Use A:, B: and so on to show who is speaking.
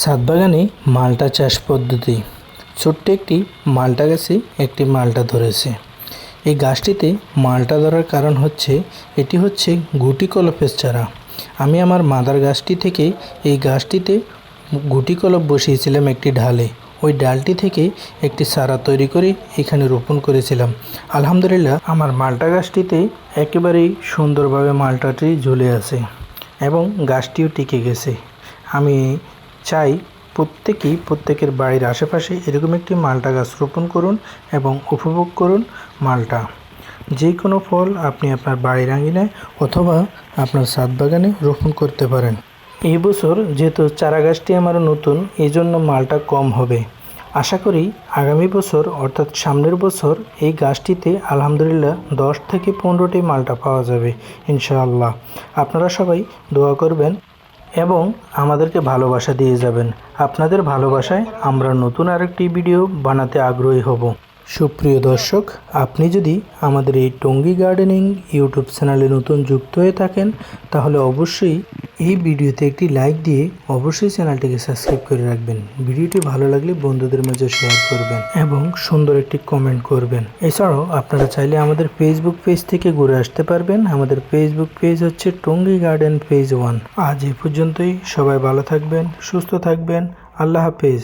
A: ছাদ বাগানে মালটা চাষ পদ্ধতি। ছোট্ট একটি মালটা গাছে একটি মালটা ধরেছে। এই গাছটিতে মালটা ধরার কারণ হচ্ছে, এটি হচ্ছে গুটি কলপের চারা। আমি আমার মাদার গাছটি থেকে এই গাছটিতে গুটি কলপ বসিয়েছিলাম একটি ঢালে। ওই ডালটি থেকে একটি চারা তৈরি করে এখানে রোপণ করেছিলাম। আলহামদুলিল্লাহ, আমার মালটা গাছটিতে একেবারেই সুন্দরভাবে মালটাটি ঝুলে আছে এবং গাছটিও টিকে গেছে। আমি চাই প্রত্যেকেই প্রত্যেকের বাড়ির আশেপাশে এরকম একটি মালটা গাছ রোপণ করুন এবং উপভোগ করুন মালটা। যে কোনো ফল আপনি আপনার বাড়ির আঙিনায় অথবা আপনার ছাদ বাগানে রোপণ করতে পারেন। এই বছর যেহেতু চারা গাছটি আমার নতুন এই জন্য মালটা কম হবে। আশা করি আগামী বছর, অর্থাৎ সামনের বছর, এই গাছটিতে আলহামদুলিল্লাহ দশ থেকে পনেরোটি মালটা পাওয়া যাবে, ইনশাআল্লাহ। আপনারা সবাই দোয়া করবেন এবং আমাদেরকে ভালোবাসা দিয়ে যাবেন। আপনাদের ভালোবাসায় আমরা নতুন আরেকটি ভিডিও বানাতে আগ্রহী হব। সুপ্রিয় দর্শক, আপনি যদি আমাদের এই টঙ্গি গার্ডেনিং ইউটিউব চ্যানেলে নতুন যুক্ত হয়ে থাকেন, তাহলে অবশ্যই এই ভিডিওতে একটি লাইক দিয়ে অবশ্যই চ্যানেলটিকে সাবস্ক্রাইব করে রাখবেন। ভিডিওটি ভালো লাগলে বন্ধুদের মাঝে শেয়ার করবেন এবং সুন্দর একটি কমেন্ট করবেন। এছাড়াও আপনারা চাইলে আমাদের ফেসবুক পেজ থেকে ঘুরে আসতে পারবেন। আমাদের ফেসবুক পেজ হচ্ছে টঙ্গি গার্ডেন পেজ ওয়ান আজ এ পর্যন্তই। সবাই ভালো থাকবেন, সুস্থ থাকবেন। আল্লাহ হাফেজ।